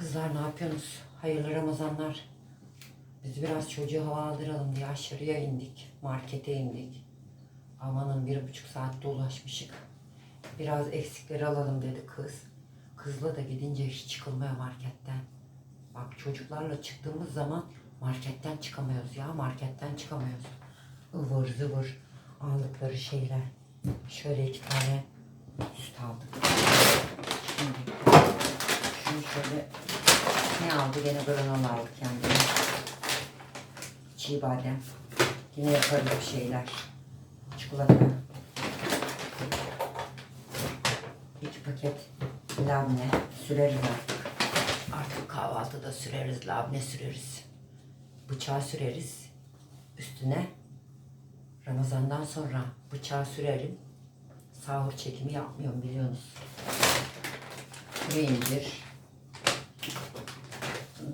Kızlar ne yapıyorsunuz? Hayırlı Ramazanlar. Biz biraz çocuğu hava aldıralım diye aşağıya indik. Markete indik. Amanın bir buçuk saatte ulaşmışık. Biraz eksikleri alalım dedi kız. Kızla da gidince hiç çıkılmıyor marketten. Bak çocuklarla çıktığımız zaman marketten çıkamıyoruz ya. Marketten çıkamıyoruz. ıvır zıvır aldıkları şeyler. Şöyle iki tane süt aldık. Şimdi şunu şöyle ne aldı? Gene granola aldı kendine. Çiğ badem. Yine yaparız bir şeyler. Çikolata. Bir paket labne süreriz artık. Artık kahvaltıda süreriz, labne süreriz. Bıçağı süreriz. Üstüne Ramazandan sonra bıçağı sürerim. Sahur çekimi yapmıyorum biliyorsunuz. Kuru incir.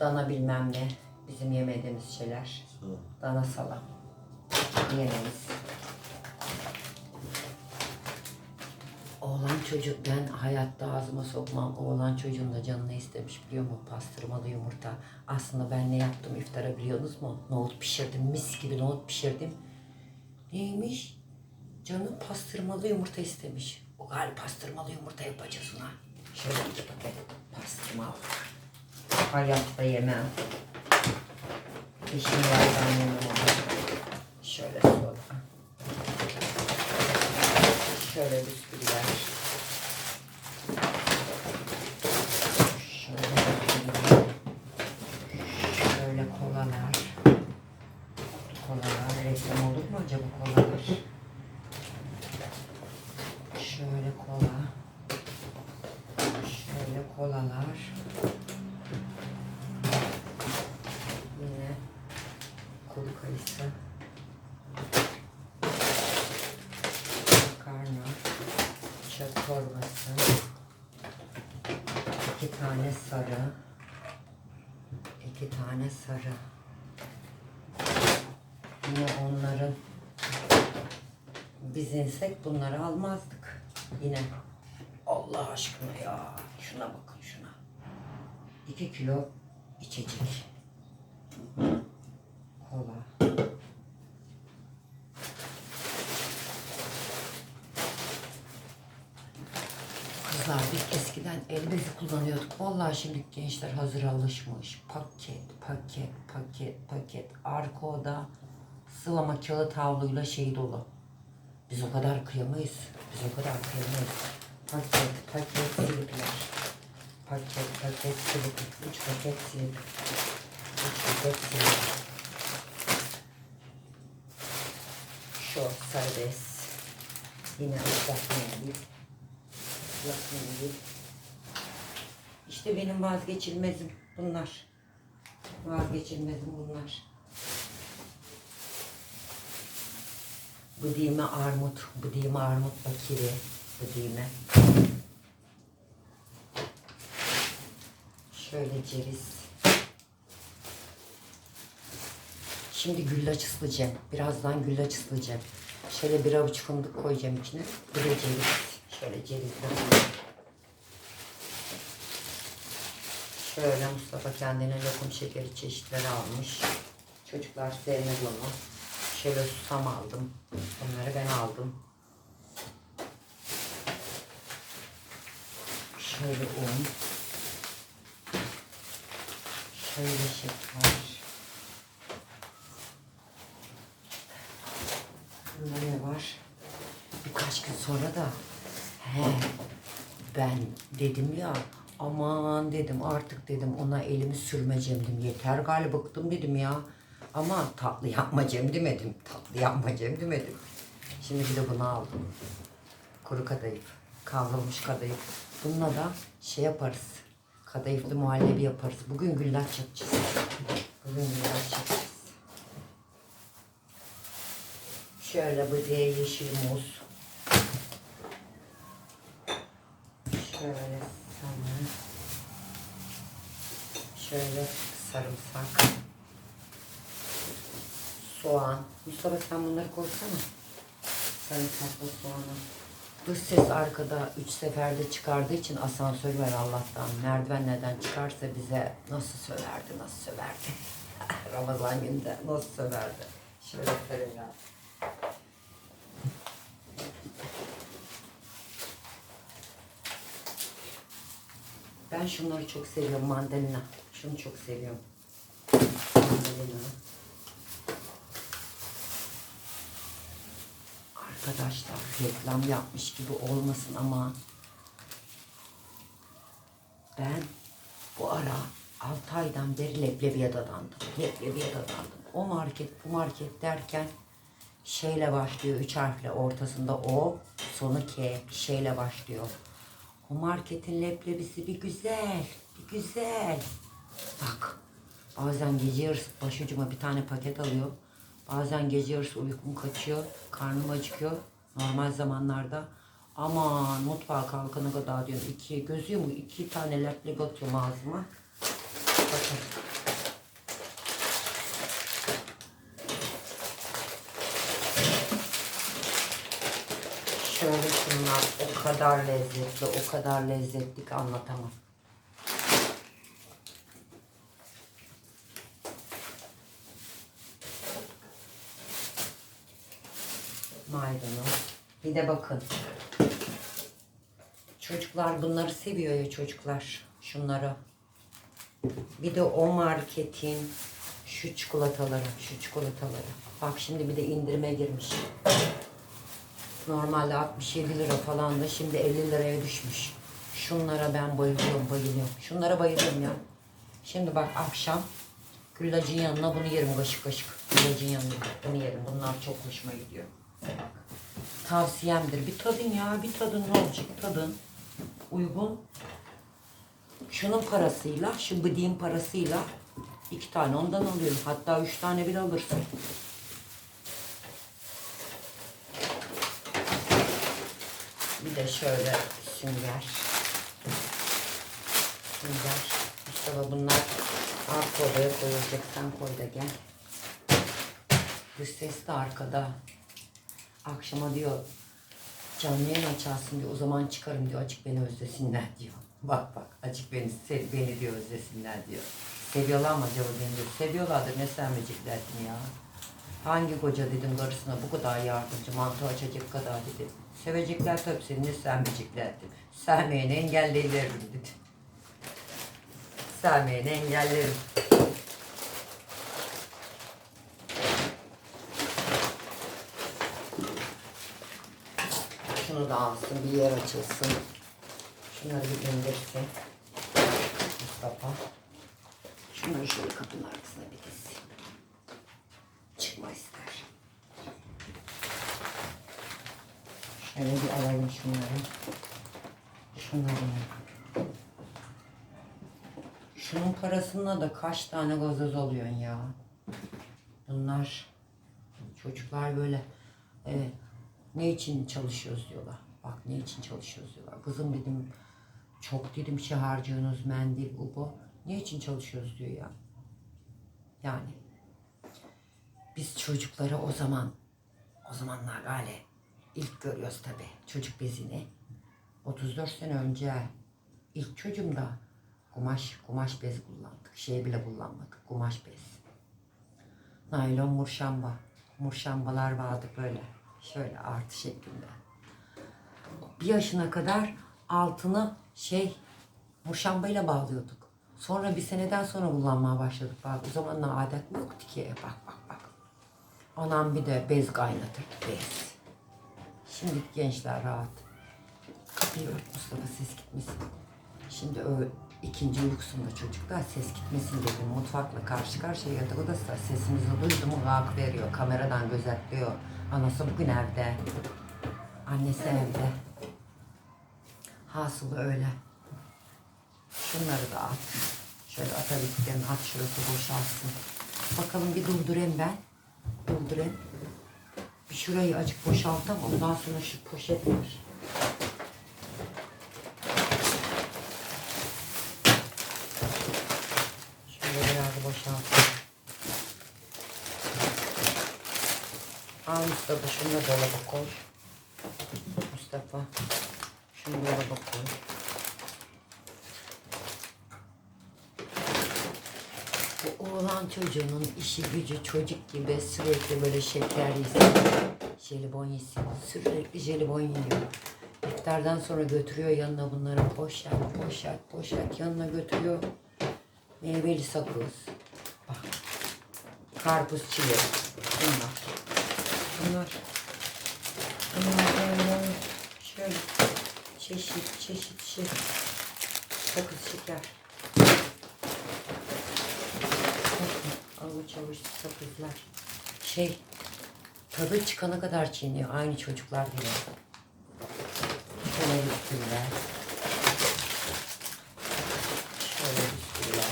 Dana bilmem ne. Bizim yemediğimiz şeyler. Dana salam. Yemeyiz. Oğlan çocuk ben hayatta ağzıma sokmam. Oğlan çocuğun da canını istemiş biliyor musun? Pastırmalı yumurta. Aslında ben ne yaptım iftara biliyorsunuz mu? Nohut pişirdim. Mis gibi nohut pişirdim. Neymiş? Canım pastırmalı yumurta istemiş. O galiba pastırmalı yumurta yapacağız ona. Şöyle iki paket pastırma aldık. Hayatta yemem. Eşim yerden yemem. Şöyle soda. Şöyle bisküviler. Şöyle. Şöyle kolalar. Kolalar. Olur mu acaba kolalar? Şöyle kola. Şöyle kolalar. Yine kuru kayısı. Makarna. Çöp torbası. iki tane sarı. iki tane sarı. Yine onların biz insek bunları almazdık. Yine Allah aşkına ya. Şuna bakın şuna. 2 kilo içecek. Kola. Kızlar biz el bezi kullanıyorduk. Vallahi şimdi gençler hazır alışmış. Paket, paket, paket, paket. Arka oda sıvama kağıt havluyla şey dolu. Biz o kadar kıyamayız. Biz o kadar kıyamayız. Paket, paket silipler. Paket, paket silip. Üç paket silip. Üç paket silip. Şu serbest. Yine ıslak mendil. Islak mendil. İşte benim vazgeçilmezim bunlar. Vazgeçilmezim bunlar. Bıdime armut, bıdime armut bakiri, bıdime. Şöyle ceviz. Şimdi güllaç ıslayacağım. Birazdan güllaç ıslayacağım. Şöyle bir avuç fındık koyacağım içine. Bir de ceviz. Şöyle ceviz koyacağım. Şöyle Mustafa kendine lokum şekeri çeşitleri almış. Çocuklar sevmez onu. Şöyle susam aldım. Bunları ben aldım. Şöyle un. Şöyle şeker. Bunda ne var? Birkaç gün sonra da he ben dedim ya aman dedim artık dedim ona elimi sürmeyeceğim dedim. Yeter galiba bıktım dedim ya. Ama tatlı yapmayacağım demedim. Tatlı yapmayacağım demedim. Şimdi bir de bunu aldım. Kuru kadayıf. Kavrulmuş kadayıf. Bununla da şey yaparız. Kadayıflı muhallebi yaparız. Bugün güllaç yapacağız. Bugün güllaç yapacağız. Şöyle bu diye yeşil muz. Şöyle sana. Şöyle sarımsak. Soğan. Mustafa sen bunları koysana. Sarımsaklı soğanı. Dış ses arkada üç seferde çıkardığı için asansör var Allah'tan. Merdiven neden çıkarsa bize nasıl söverdi, nasıl söverdi. Ramazan günde nasıl söverdi. Şöyle ya. Ben şunları çok seviyorum mandalina. Şunu çok seviyorum. Mandalina. Arkadaşlar reklam yapmış gibi olmasın ama ben bu ara 6 aydan beri leblebiye dadandım. Leblebiye dadandım. O market bu market derken şeyle başlıyor. Üç harfle ortasında O, sonu K şeyle başlıyor. O marketin leblebisi bir güzel, bir güzel. Bak bazen gece yarısı başucuma bir tane paket alıyor. Bazen gece yarısı uykum kaçıyor, karnım acıkıyor. Normal zamanlarda aman mutfağa kalkana kadar diyorum iki gözüyor mu iki tane leblebi atıyorum ağzıma. Bakın. Şöyle şunlar o kadar lezzetli, o kadar lezzetli anlatamam. Bir de bakın. Çocuklar bunları seviyor ya çocuklar. Şunları. Bir de o marketin şu çikolataları, şu çikolataları. Bak şimdi bir de indirime girmiş. Normalde 67 lira falan da şimdi 50 liraya düşmüş. Şunlara ben bayılıyorum, bayılıyorum. Şunlara bayılıyorum ya. Şimdi bak akşam güllacın yanına bunu yerim kaşık kaşık. Güllacın yanına bunu yerim. Bunlar çok hoşuma gidiyor. Tavsiyemdir. Bir tadın ya, bir tadın ne olacak? Tadın. Uygun. Şunun parasıyla, şu bıdığın parasıyla iki tane ondan alıyorum. Hatta üç tane bile alırsın. Bir de şöyle sünger. Sünger. Mustafa bunlar arka odaya koyulacak. Sen koy da gel. Dış ses de arkada. Akşama diyor canlı yayın açarsın diyor. O zaman çıkarım diyor. Açık beni özlesinler diyor. Bak bak açık beni, sev, beni diyor özlesinler diyor. Seviyorlar mı acaba beni diyor. Seviyorlardır ne sevmeyeceklerdi ya. Hangi koca dedim karısına bu kadar yardımcı mantı açacak kadar dedi. Sevecekler tabii seni ne sevmeyecekler dedim. Sevmeyeni engelleyirim dedi. Sevmeyeni engellerim. Şunu da alsın bir yer açılsın. Şunları bir indirsin. Mustafa. Şunları şöyle kapının arkasına bir dizsin. Çıkma ister. Şöyle bir alayım şunları. Şunları. Şunun parasına da kaç tane gazoz alıyorsun ya. Bunlar çocuklar böyle evet, ne için çalışıyoruz diyorlar. Bak ne için çalışıyoruz diyorlar. Kızım dedim çok dedim şey harcıyorsunuz mendil bu bu. Ne için çalışıyoruz diyor ya. Yani biz çocukları o zaman o zamanlar gale ilk görüyoruz tabi çocuk bezini. 34 sene önce ilk çocuğumda kumaş kumaş bez kullandık. Şey bile kullanmadık. Kumaş bez. Naylon murşamba. Murşambalar vardı böyle. Şöyle artı şeklinde. Bir yaşına kadar altını şey murşambayla bağlıyorduk. Sonra bir seneden sonra kullanmaya başladık. Bak o zamanlar adet yoktu ki? Bak bak bak. Anam bir de bez kaynatır. Bez. Şimdiki gençler rahat. Kapıyı ört Mustafa ses gitmesin. Şimdi o ikinci uykusunda çocuklar ses gitmesin dedim. Mutfakla karşı karşıya yatak odası sesimizi duydu mu gak veriyor. Kameradan gözetliyor. Anası bugün evde. Annesi evde. Hasılı öyle. Şunları da at. Şöyle atabildiklerini at şurası boşalsın. Bakalım bir durdurayım ben. Durdurayım. Bir şurayı açık boşaltam. Ondan sonra şu poşet var. Şöyle biraz boşaltayım. Al Mustafa şunu da dolaba koy. Mustafa Mustafa. Şunlara bakalım. Bu oğlan çocuğunun işi gücü çocuk gibi sürekli böyle şeker yesin. Jelibon yesin. Sürekli jelibon yiyor. İftardan sonra götürüyor yanına bunları poşet, poşet, poşet yanına götürüyor. Meyveli sakız. Bak. Karpuz çilek. Bunlar. Bunlar. Bunlar böyle şöyle çeşit çeşit şey. Sakız şeker. Avuç avuç sakızlar. Şey, tadı çıkana kadar çiğniyor. Aynı çocuklar gibi. Bisküviler. Şöyle bisküviler.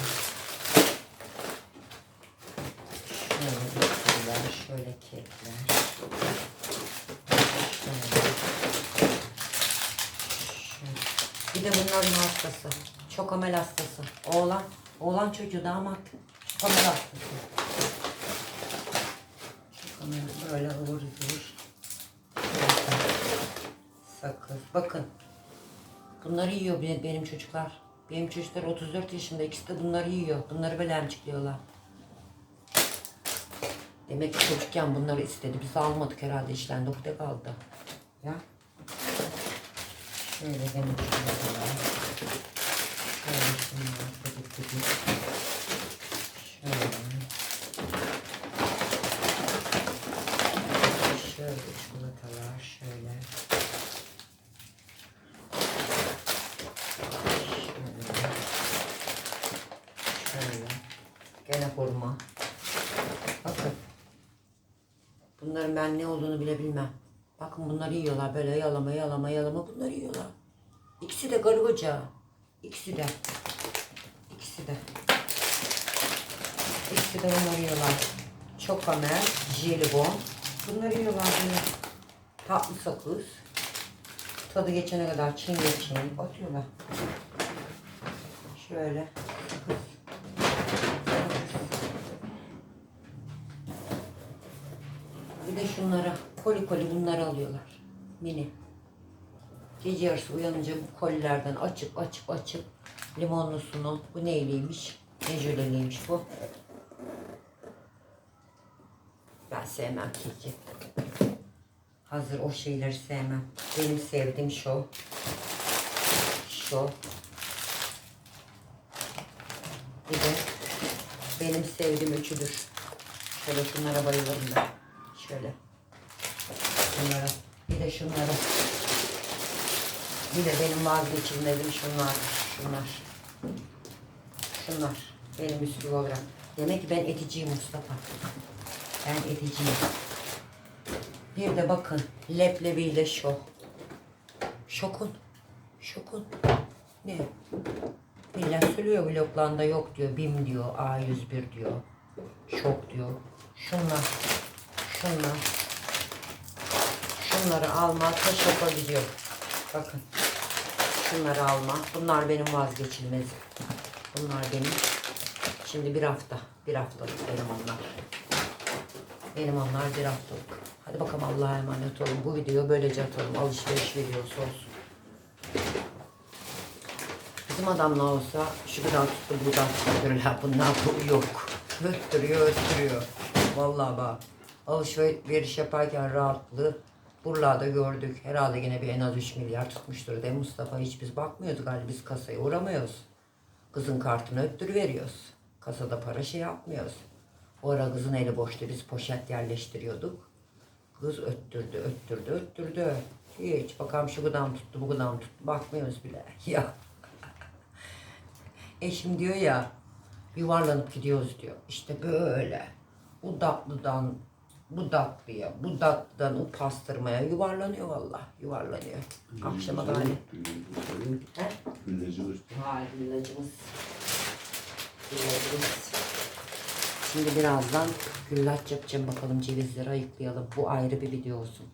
Şöyle bisküviler, şöyle kekler. Şöyle. Şöyle. Bir de bunların hastası. Çok amel hastası. Oğlan. Oğlan çocuğu damat. Çok amel hastası. Çok amel böyle ıvır zıvır. Sakız. Bakın. Bunları yiyor benim, çocuklar. Benim çocuklar 34 yaşında. İkisi de bunları yiyor. Bunları böyle emcikliyorlar. Demek ki çocukken bunları istedi. Biz almadık herhalde işten. Doktor kaldı. Ya. Şöyle benim şunlar. Şöyle şunlar. Gıdık gıdık. Şöyle. Şöyle. Şöyle. Şöyle. Gene hurma. Bakın. Bunların ben ne olduğunu bile bilmem. Bakın bunları yiyorlar böyle yalama yalama yalama bunları yiyorlar. İkisi de karı koca. İkisi de. İkisi de bunları yiyorlar. Çok amel, jelibon. Bunları yiyorlar böyle. Tatlı sakız. Tadı geçene kadar çiğne çiğne atıyorlar. Şöyle. Bir de şunlara koli koli bunları alıyorlar. Mini. Gece yarısı uyanınca bu kolilerden açıp açıp açıp limonlusunu bu neyliymiş? Ne jöleliymiş bu? Ben sevmem keki. Hazır o şeyleri sevmem. Benim sevdiğim şu. Şu. Bir de benim sevdiğim üçüdür. Şöyle şunlara bayılırım ben. Şöyle. Şunlara. Bir de şunlara. Bir de benim vazgeçilmezim şunlar. Şunlar. Şunlar. Benim üstü olarak. Demek ki ben eticiyim Mustafa. Ben eticiyim. Bir de bakın leblebiyle şok. Şokun. Şokun. Ne? Millet söylüyor bloklarında yok diyor. BİM diyor. A101 diyor. Şok diyor. Şunlar. Şunlar. Şunları alma. Taşopa gidiyor. Bakın. Şunları alma. Bunlar benim vazgeçilmezim. Bunlar benim. Şimdi bir hafta. Bir haftalık benim onlar. Benim onlar bir haftalık. Hadi bakalım Allah'a emanet olun. Bu videoyu böylece atalım. Alışveriş videosu olsun. Bizim adam ne olsa şu kadar tuttu buradan tuttururlar. Bunlar bu yok. Öttürüyor öttürüyor. Vallahi bak. Alışveriş yaparken rahatlığı buralarda gördük. Herhalde yine bir en az 3 milyar tutmuştur. De Mustafa hiç biz bakmıyoruz galiba biz kasaya uğramıyoruz. Kızın kartını öttür veriyoruz. Kasada para şey yapmıyoruz. O ara kızın eli boştu. Biz poşet yerleştiriyorduk. Kız öttürdü, öttürdü, öttürdü. Hiç bakalım şu kadar tuttu, bu kadar tuttu. Bakmıyoruz bile. Ya. Eşim diyor ya yuvarlanıp gidiyoruz diyor. İşte böyle. Bu tatlıdan bu tatlıya, bu tatlıdan o pastırmaya yuvarlanıyor valla. Yuvarlanıyor. Akşama galiba. He? İlacımız. İlacımız. Şimdi birazdan güllaç yapacağım bakalım cevizleri ayıklayalım. Bu ayrı bir video olsun.